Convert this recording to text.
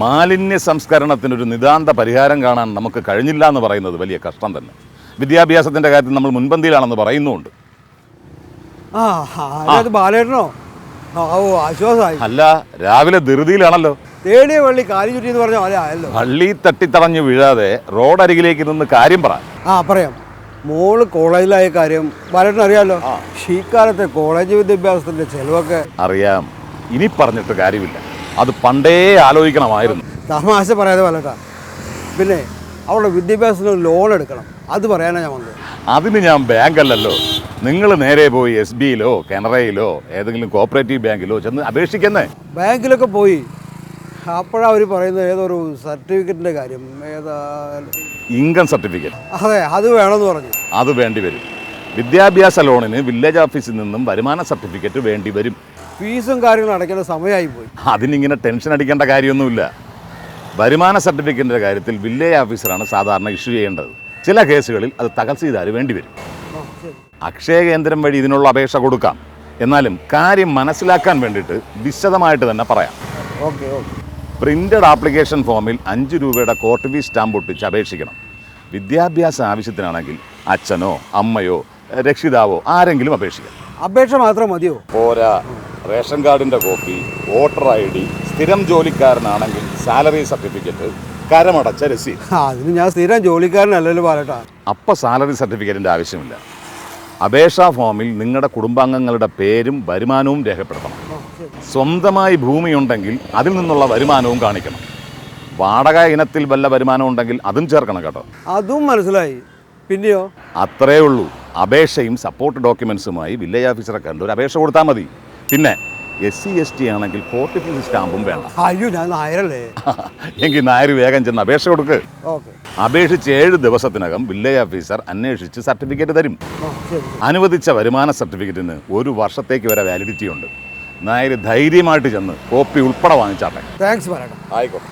മാലിന്യ സംസ്കരണത്തിനൊരു നിതാന്ത പരിഹാരം കാണാൻ നമുക്ക് കഴിഞ്ഞില്ല എന്ന് പറയുന്നത് വലിയ കഷ്ടം തന്നെ. വിദ്യാഭ്യാസത്തിന്റെ കാര്യത്തിൽ നമ്മൾ മുൻപന്തിയിലാണെന്ന് പറയുന്നുമുണ്ട്. അത് ബാലേട്ടനോ? അല്ല രാവിലെ ധൃതിയിലാണല്ലോ. തേടിയ വള്ളി കാലി ചുറ്റി എന്ന് പറഞ്ഞ പോലെ ആയല്ലോ പള്ളി തട്ടിത്തടഞ്ഞു വീഴാതെ റോഡരികിലേക്ക് നിന്ന് കാര്യം പറ. ആ പറയാം. മോൾ കോളേജിലായ കാര്യം ബാലേട്ടൻ അറിയാലോ? ഈ കാലത്തെ കോളേജ് വിദ്യാഭ്യാസത്തിന്റെ ചെലവൊക്കെ അറിയാം. ഇനി പറഞ്ഞിട്ട് കാര്യമില്ല. അത് പണ്ടേ ആലോചിക്കണമായിരുന്നു. തമാശ പറയാതെ ബാലേട്ടാ പിന്നെ അവളുടെ വിദ്യാഭ്യാസത്തിന് ലോൺ എടുക്കണം. അത് പറയാനാണ് ഞാൻ വന്നത്. അതിന് ഞാൻ ബാങ്കല്ലല്ലോ. നിങ്ങൾ നേരെ പോയി എസ് ബിയിലോ കനറയിലോ ഏതെങ്കിലും കോപ്പറേറ്റീവ് ബാങ്കിലോ ചെന്ന് അപേക്ഷിക്കുന്നേ. ബാങ്കിലൊക്കെ പോയി. അപ്പോഴാണ് അവർ പറയുന്നത് ഏതൊരു സർട്ടിഫിക്കറ്റിന്റെ കാര്യം. ഏതാ ഇൻകം സർട്ടിഫിക്കറ്റ്. അതെ അത് വേണമെന്ന് പറഞ്ഞു. അത് വേണ്ടി വരും. വിദ്യാഭ്യാസ ലോണിന് വില്ലേജ് ഓഫീസിൽ നിന്നും വരുമാന സർട്ടിഫിക്കറ്റ് വേണ്ടി വരും. ഫീസും കാര്യങ്ങളും അടയ്ക്കേണ്ട സമയമായി പോയി. അതിനിങ്ങനെ ടെൻഷൻ അടിക്കേണ്ട കാര്യമൊന്നുമില്ല. വരുമാന സർട്ടിഫിക്കറ്റിന്റെ കാര്യത്തിൽ വില്ലേജ് ഓഫീസറാണ് സാധാരണ ഇഷ്യൂ ചെയ്യേണ്ടത്. ചില കേസുകളിൽ അത് തഹസീൽദാർ വേണ്ടിവരും അക്ഷയ കേന്ദ്രം വഴി ഇതിനുള്ള അപേക്ഷ കൊടുക്കാം. എന്നാലും കാര്യം മനസ്സിലാക്കാൻ വേണ്ടിയിട്ട് വിശദമായിട്ട് തന്നെ പറയാം. Okay okay. പ്രിന്റഡ് ആപ്ലിക്കേഷൻ ഫോമിൽ അഞ്ച് രൂപയുടെ കോർട്ട് ഫീസ് സ്റ്റാമ്പ് ഒട്ടിച്ച് അപേക്ഷിക്കണം. വിദ്യാഭ്യാസ ആവശ്യത്തിനാണെങ്കിൽ അച്ഛനോ അമ്മയോ രക്ഷിതാവോ ആരെങ്കിലും അപേക്ഷിക്കാം. അപേക്ഷ മാത്രം മതിയോ? പോരാ. റേഷൻ കാർഡിന്റെ കോപ്പി വോട്ടർ ഐ ഡി സ്ഥിരം ജോലിക്കാരനാണെങ്കിൽ സാലറി സർട്ടിഫിക്കറ്റ് കരമടച്ച രസീത്. അതിന് ഞാൻ സ്ഥിരം ജോലിക്കാരനല്ലല്ലോ പറയട്ടെ അപ്പോൾ സാലറി സർട്ടിഫിക്കറ്റിന്റെ ആവശ്യമില്ല. അപേക്ഷാ ഫോമിൽ നിങ്ങളുടെ കുടുംബാംഗങ്ങളുടെ പേരും വരുമാനവും രേഖപ്പെടുത്തണം. സ്വന്തമായി ഭൂമി സ്വന്തമായി ഭൂമിയുണ്ടെങ്കിൽ അതിൽ നിന്നുള്ള വരുമാനവും കാണിക്കണം. വാടക ഇനത്തിൽ വല്ല വരുമാനം ഉണ്ടെങ്കിൽ അതും ചേർക്കണം കേട്ടോ. അതും മനസ്സിലായി. പിന്നെയോ? അത്രേ ഉള്ളൂ. അപേക്ഷയും സപ്പോർട്ട് ഡോക്യുമെന്റ്സുമായി വില്ലേജ് ഓഫീസറെ കണ്ട് ഒരു അപേക്ഷ കൊടുത്താൽ മതി. പിന്നെ എസ് സി എസ് ടി ആണെങ്കിൽ ഫോർട്ടി ഫൈവ് സ്റ്റാമ്പും വേണം. അയ്യോ ഞാൻ നായരല്ലേ? എങ്കിൽ നായർ വേഗം ചെന്ന് അപേക്ഷ കൊടുക്ക്. അപേക്ഷിച്ച് ഏഴ് ദിവസത്തിനകം വില്ലേജ് ഓഫീസർ അന്വേഷിച്ച് സർട്ടിഫിക്കറ്റ് തരും. അനുവദിച്ച വരുമാന സർട്ടിഫിക്കറ്റിന് ഒരു വർഷത്തേക്ക് വരെ വാലിഡിറ്റി ഉണ്ട്. നായർ ധൈര്യമായിട്ട് ചെന്ന് കോപ്പി ഉൾപ്പെടെ വാങ്ങിച്ചാട്ടെ. താങ്ക്സ് ആയിക്കോട്ടെ.